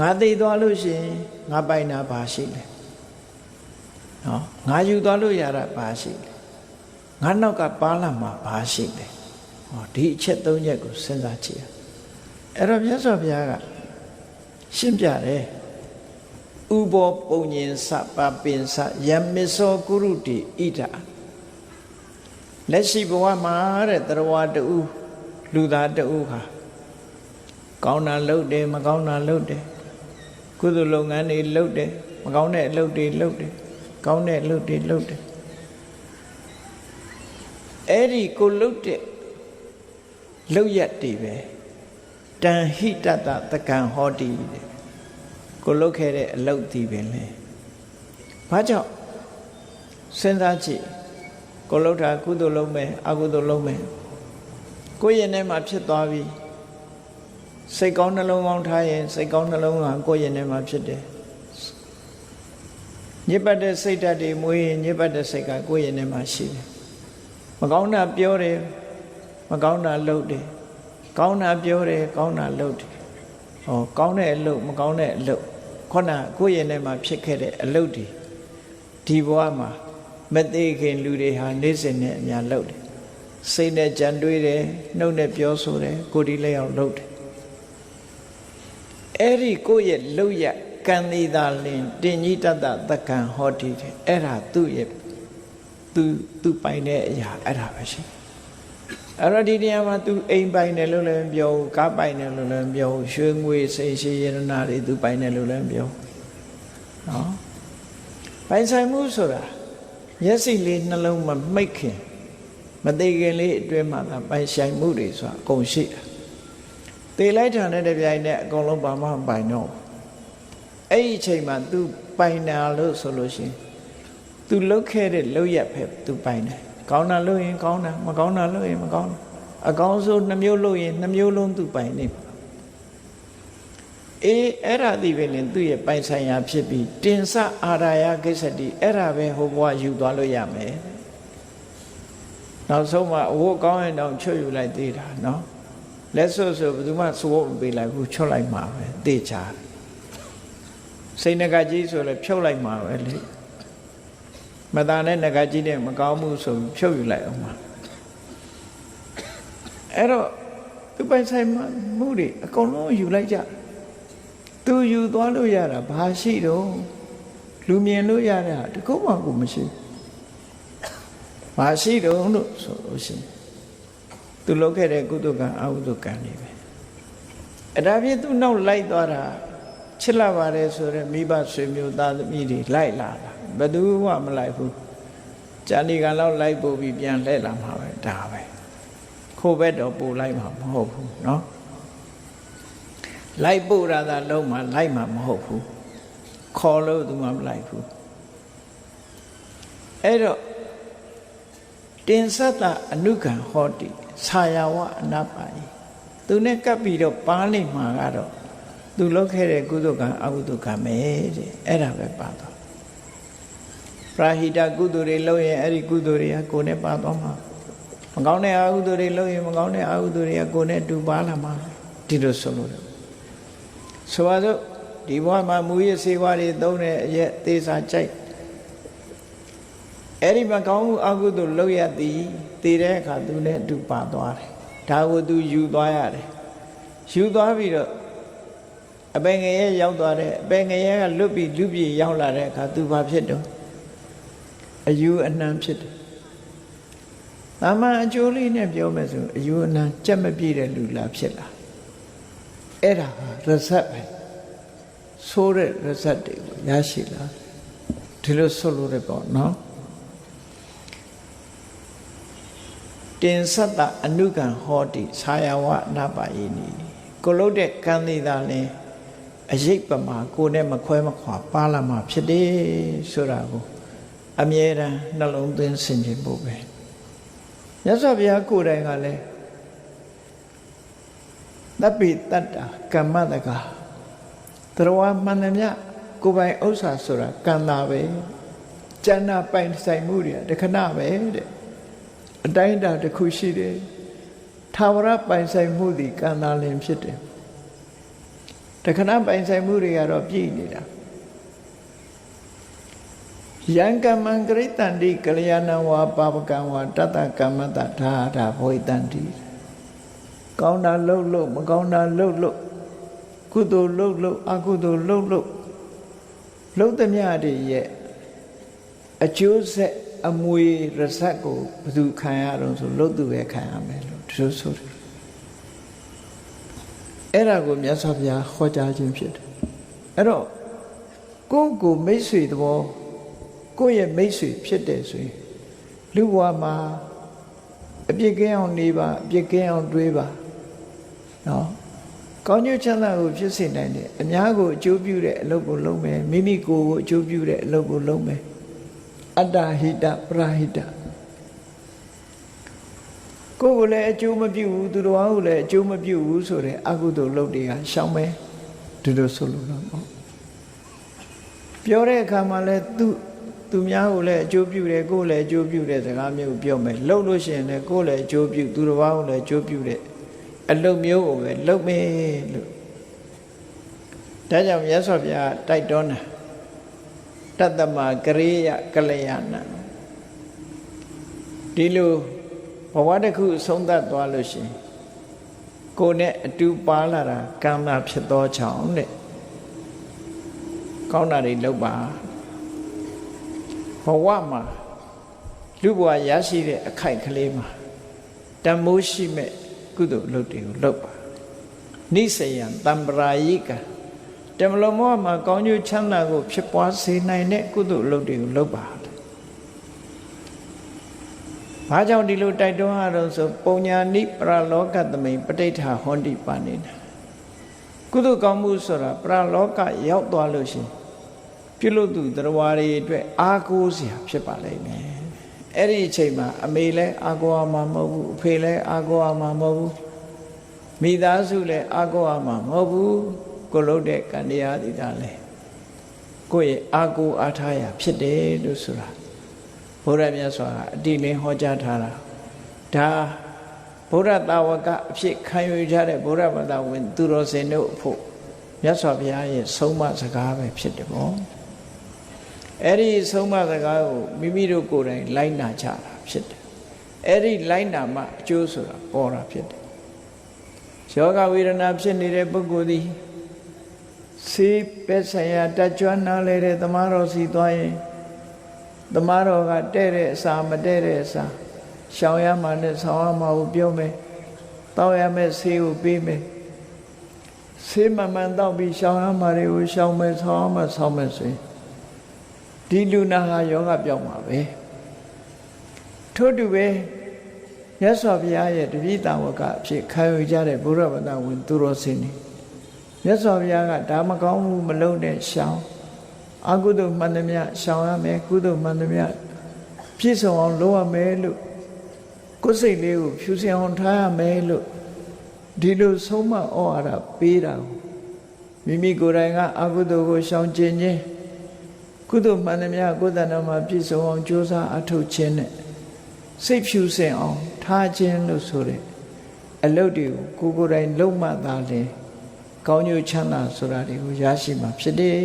ငါသိသွားလို့ရှိရင်ငါပိုင်တာဘာရှိလဲနော်ငါယူသွားလို့ရတာဘာရှိလဲငါနောက်ကပါလာမှာဘာရှိလဲဟောဒီအချက်သုံးချက်ကိုစဉ်းစားကြည့်ရအဲ့တော့မြတ်စွာဘုရားကရှင်းပြတယ်ဥဘောပုံညင်စပပင်စယမစ္စောကုရုတိဣဒာလက်ရှိဘဝမှာတဲ့တရားတူလူသားတူဟာကောင်းတာလုပ်တယ်မကောင်းတာလုပ်တယ် ကုသိုလ်လုပ်ငန်းတွေလုပ်တယ်မကောင်းတဲ့အလုပ်တွေလုပ်တယ်ကောင်းတဲ့အလုပ်တွေလုပ်တယ်အဲ့ဒီကိုလုပ်တဲ့လုပ်ရက်တွေပဲတန်ဟိတတတကံဟောတိတဲ့ကိုလုပ်ခဲ့တဲ့အလုပ်ဒီပဲလေဘာကြောင့်စဉ်းစားကြည့်ကိုလုပ်တာကုသိုလ်လုပ်မယ်အကုသိုလ်လုပ်မယ်ကိုယ့်ရင်ထဲမှာဖြစ်သွားပြီ စိတ်ကောင်းနှလုံးကောင်းထားရင်စိတ်ကောင်းနှလုံးကကိုယ့်ရင်ထဲမှာဖြစ်တယ်ညစ်ပတ်တဲ့စိတ်ဓာတ်တွေမွေးရင်ညစ်ပတ်တဲ့စိတ်ကကိုယ့်ရင်ထဲမှာရှိတယ်မကောင်းတာပြောတယ်မကောင်းတာလုပ်တယ်ကောင်းတာပြောတယ်ကောင်းတာလုပ်တယ်ဟောကောင်းတဲ့အလုပ်မကောင်းတဲ့အလုပ်ခုနကိုယ့်ရင်ထဲမှာဖြစ်ခဲ့တဲ့အလုပ်တွေဒီဘဝမှာမသေးခင်လူတွေဟာနေ့စဉ်နဲ့အများလုပ်တယ်စိတ်နဲ့ကြံတွေးတယ်နှုတ်နဲ့ပြောဆိုတယ်ကိုယ်ဒီလက်အောင်လုပ်တယ် အဲ့ဒီကိုယ့်ရဲ့လုပ်ရကံသေးတာလင်တင်ကြီးတတ်တသက္ကံဟောတိတယ်အဲ့ဒါသူ့ရဲ့သူသူပိုင်တဲ့အရာအဲ့ဒါပဲရှိအဲ့တော့ဒီနေရာမှာ तू အိမ်ပိုင်တယ်လို့လည်းပြောကားပိုင်တယ်လို့လည်းပြောရွှေငွေစိတ်ရှိရတနာတွေ तू ပိုင်တယ်လို့လည်းပြောနော်ပိုင်ဆိုင်မှုဆိုတာမျက်စိလေးနှလုံးမမိတ်ခင်မသေးခင်လေးအတွင်းမှာသာပိုင်ဆိုင်မှုတွေဆိုတာအကုန်ရှိတာ သေလိုက်တာနဲ့တပြိုင်နက်အကုန်လုံးဘာမှမပိုင်တော့ဘူးအဲ့ဒီအချိန်မှာ तू ပိုင်တာလို့ဆိုလို့ရှိရင် तू လုတ်ခဲ့တဲ့လုတ်ရက်ပဲ तू ပိုင်တယ်ကောင်းတာလုတ်ရင်ကောင်းတာမကောင်းတာလုတ်ရင်မကောင်းတာအကောင်းဆုံးနှမျိုးလုတ်ရင်နှမျိုးလုံး तू ပိုင်နေပါအေးအဲ့ဒါဒီပဲလင်သူ့ရဲ့ပိုင်ဆိုင်ရာဖြစ်ပြီးတင်စအာရာယကိစ္စတိအဲ့ဒါပဲဟိုဘဝယူသွားလို့ရမယ်နောက်ဆုံးမှအဝတ်ကောင်းရင်တော့ချွတ်ယူလိုက်သေးတာနော် လက်စွပ်ဆိုဘယ်သူမှသဘောမပေးလိုက်ဘူးချွတ်လိုက်မှာပဲသိချာစိတ်ငကကြီးဆိုလည်းဖြုတ်လိုက်မှာပဲလေမตาနဲ့ငကကြီးနဲ့မကောင်းမှုဆိုဖြုတ်ယူလိုက်အောင်မှာအဲ့တော့သူပိုင်ဆိုင်မှုတွေအကုန်လုံးယူလိုက်ကြသူယူသွားလို့ရတာဘာရှိတော့လူမြင်လို့ရတာတကုတ်မှကိုမရှိဘာရှိတော့လို့ဆိုလို့ရှိရင် သူလုပ်ခဲ့တဲ့ကုသကံအကုသကံတွေပဲအဲ့ဒါဖြင့်သူနောက်လိုက်သွားတာချစ်လာပါတယ်ဆိုတော့မိဘဆွေမျိုးသားသမီးတွေလိုက်လာတာဘယ်သူမှမလိုက်ဘူးဇာတိကံလောက်လိုက်ပို့ပြီးပြန်လှည့်လာမှာပဲဒါပဲခိုးဘက်တော့ပို့လိုက်မှာမဟုတ်ဘူးเนาะလိုက်ပို့ရတာလုံးမှာလိုက်မှာမဟုတ်ဘူးခေါ်လို့သူမှမလိုက်ဘူးအဲ့တော့တင်သတ္တအနုကံဟောတိ ဆာယဝအနပါယသူနဲ့ကပ်ပြီးတော့ပါလိမ့်မှာကတော့သူလုပ်ခဲ့တဲ့ကုသကံအကုသကံပဲတဲ့အဲ့ဒါပဲပါတော့ပရာဟိတကုသိုလ်တွေလုပ်ရင်အဲ့ဒီကုသိုလ်တွေကကိုယ်နဲ့ပါသွားမှာမကောင်းတဲ့အကုသိုလ်တွေလုပ်ရင်မကောင်းတဲ့အကုသိုလ်တွေကကိုယ်နဲ့တူပါလာမှာဒီလိုဆိုလို့တယ်ဆိုပါစို့ဒီဘဝမှာမူရစေဝါတွေသုံးတဲ့အရက်သေးစာကြိုက် အဲ့ဒီမကောင်းမှုအကုသိုလ်လုပ်ရသည်တည်တဲ့အခါသူနဲ့အတူပါသွားတယ်ဒါကိုသူယူသွားရတယ်ယူသွားပြီးတော့အပင်ငရဲရောက်သွားတဲ့အပင်ငရဲကလွတ်ပြီးလူပြေရောက်လာတဲ့အခါသူဘာဖြစ်တော့အယူအနှံဖြစ်တယ်။ဒါမှအကျိုးလေးနဲ့ပြောမယ်ဆိုအယူအနှံကြက်မပြည့်တဲ့လူလားဖြစ်လာ။အဲ့ဒါဟာရဇတ်ပဲ။ဆိုးတဲ့ရဇတ်တွေကိုရရှိလာ။ဒီလိုဆိုလို့ရပေါ့နော်။ တင်သတ္တအနုကံဟောတိဆာယဝနာပါယိနီကိုလို့တဲ့ကံသေးတာလဲအရေးပမာကိုနဲ့မခွဲမခွာပါလာမှာဖြစ်တယ်ဆိုတာကိုအမြဲတမ်းနှလုံးသွင်းဆင်ခြင်ဖို့ပဲမြတ်စွာဘုရားကိုယ်တိုင်ကလည်းတပ်ပိတတ္တာကမ္မတကတရဝမှန်တယ်မြကိုယ်ပိုင်ဥစ္စာဆိုတာကံတာပဲကျန်တာပိုင်ဆိုင်မှုတွေတခဏပဲတဲ့ အတိုင်းအတာတစ်ခုရှိတယ်ထာဝရပိုင်ဆိုင်မှုသည်ကံတာလင်ဖြစ်တယ်တခဏပိုင်ဆိုင်မှုတွေကတော့ပြည့်နေတာယံကမ္မံကရိတန္တိကလျာဏဝါပါပကံဝါတတ္တကမ္မတဒါဒါဘောိတန္တိကောင်းတာလှုပ်လို့မကောင်းတာလှုပ်လို့ကုသိုလ်လှုပ်လို့အကုသိုလ်လှုပ်လို့လှုပ်သမျှတွေရဲ့အကျိုးဆက် အမွေရစက်ကိုဘယ်သူခံရတော့ဆိုလှုပ်သူပဲခံရမယ်လို့ဒီလိုဆိုတယ်အဲ့ဒါကိုမြတ်စွာဘုရားဟောကြားခြင်းဖြစ်တယ်အဲ့တော့ကိုယ့်ကိုမိတ်ဆွေသဘောကိုယ့်ရဲ့မိတ်ဆွေဖြစ်တယ်ဆိုရင်လူဘဝမှာအပြစ်ကင်းအောင်နေပါအပြစ်ကင်းအောင်တွေးပါနော်ကောင်းကျိုးချမ်းသာကိုဖြစ်စေနိုင်တယ်အများကိုအကျိုးပြုတဲ့အလုပ်ကိုလုပ်မယ်မိမိကိုယ်ကိုအကျိုးပြုတဲ့အလုပ်ကိုလုပ်မယ် အတ္တဟိတပရဟိတကိုယ်ကိုလည်းအကျိုးမပြုဘူးသူတော်ကိုလည်းအကျိုးမပြုဘူးဆိုတဲ့အကုသိုလ်လုပ်တွေကရှောင်မယ်ဒီလိုဆိုလို့တော့ပေါ့ပြောတဲ့အခါမှာလည်းသူသူများကိုလည်းအကျိုးပြုတယ်ကိုယ်လည်းအကျိုးပြုတဲ့စကားမျိုးပြောမယ်လှုပ်လို့ရှိရင်လည်းကိုယ်လည်းအကျိုးပြုသူတော်ဘာကိုလည်းအကျိုးပြုတဲ့အလုပ်မျိုးကိုပဲလုပ်မယ်လို့ဒါကြောင့်မြတ်စွာဘုရားတိုက်တွန်းတာ တတ္တမကရိယကလျာဏဒီလိုဘဝတစ်ခုဆုံးသက်သွားလို့ရှိရင်ကိုယ်နဲ့အတူပါလာတာကံတာဖြစ်သောကြောင့်တဲ့ကောင်းတာတွေလုပ်ပါဘဝမှာလူဘဝရရှိတဲ့အခိုက်ကလေးမှာတန်မိုးရှိမဲ့ကုသိုလ်အလုပ်တွေကိုလုပ်ပါနိစယံတံပရာယိက တမလုံးမောမှာကောင်းကျိုးချမ်းသာကိုဖြစ်ပွားစေနိုင်တဲ့ကုသိုလ်အလုပ်တွေကိုလုပ်ပါဘာကြောင့်ဒီလိုတိုက်တွန်းရတော့ဆိုပုံညာနိပရလောကသမိန်ပဋိဋ္ဌာဟောတိပါနေတာကုသိုလ်ကောင်းမှုဆိုတာပရလောကရောက်သွားလို့ရှိရင်ပြုလို့သူတရားတွေအတွက်အားကိုးစရာဖြစ်ပါလိမ့်မယ်အဲ့ဒီအချိန်မှာအမေလည်းအားကိုးအောင်မှာမဟုတ်ဘူးအဖေလည်းအားကိုးအောင်မှာမဟုတ်ဘူးမိသားစုလည်းအားကိုးအောင်မှာမဟုတ်ဘူး ကိုလို့တဲ့ကံတရားဒီတာလဲကိုယ့်ရဲ့အားကိုးအားထားရာဖြစ်တယ်လို့ဆိုတာဘုရားမြတ်စွာကအတိလင်းဟောကြားထားတာဒါဘုရားတာဝကအဖြစ်ခံယူကြတဲ့ဘုရားဘာသာဝင် သူတော်စင်တို့အဖို့မြတ်စွာဘုရားရဲ့ဆုံးမစကားပဲဖြစ်တယ်ပေါ့အဲ့ဒီဆုံးမစကားကိုမိမိတို့ကိုယ်တိုင်လိုက်နာကြတာဖြစ်တယ်အဲ့ဒီလိုက်နာမှအကျိုးဆိုတာပေါ်တာဖြစ်တယ်ယောဂဝေဒနာဖြစ်နေတဲ့ပုဂ္ဂိုလ်သည် စေပဲဆိုင်ရာတကြွနားလဲတဲ့သမားတော်စီသွားရင်သမားတော်ကတဲ့တဲ့အစာမတဲ့တဲ့အစာရှောင်ရမှနဲ့ဆောင်းရမှာကိုပြောမယ်တောက်ရမယ်ဆေးကိုပေးမယ်ဆေးမမှန်တော့ပြီးရှောင်ရမှာတွေကိုရှောင်မယ်ဆောင်းရမှာဆောင်းမယ်ဆိုရင်ဒီလူနာဟာယောဂပြောင်းမှာပဲထို့တူပဲမြတ်စွာဘုရားရဲ့တပည့်တော်ဝကအဖြစ်ခံယူကြတဲ့ဘုရားဗဒဝင်သူတော်စင်နေ မြတ်စွာဘုရားကဒါမကောင်းမှုမလုပ်တဲ့ရှောင်အကုသိုလ်မှန်သမျှရှောင်ရမယ်ကုသိုလ်မှန်သမျှပြည့်စုံအောင်လုပ်ရမယ်လို့ကိုယ်စိတ်လေးကိုဖြူစင်အောင်ထားရမယ်လို့ဒီလိုဆုံးမဩဝါဒပေးတာကိုမိမိကိုယ်တိုင်ကအကုသိုလ်ကိုရှောင်ကျင်ခြင်းကုသိုလ်မှန်သမျှကိုယ်တဏ္ဍမှာပြည့်စုံအောင်ကြိုးစားအထောက်ခြင်းနဲ့စိတ်ဖြူစင်အောင်ထားခြင်းလို့ဆိုတဲ့အလုပ်တွေကိုကိုယ်ကိုယ်တိုင်လုပ်မှသာလေ ကောင်းကျိုးချမ်းသာဆိုတာတွေကိုရရှိမှာဖြစ်တယ်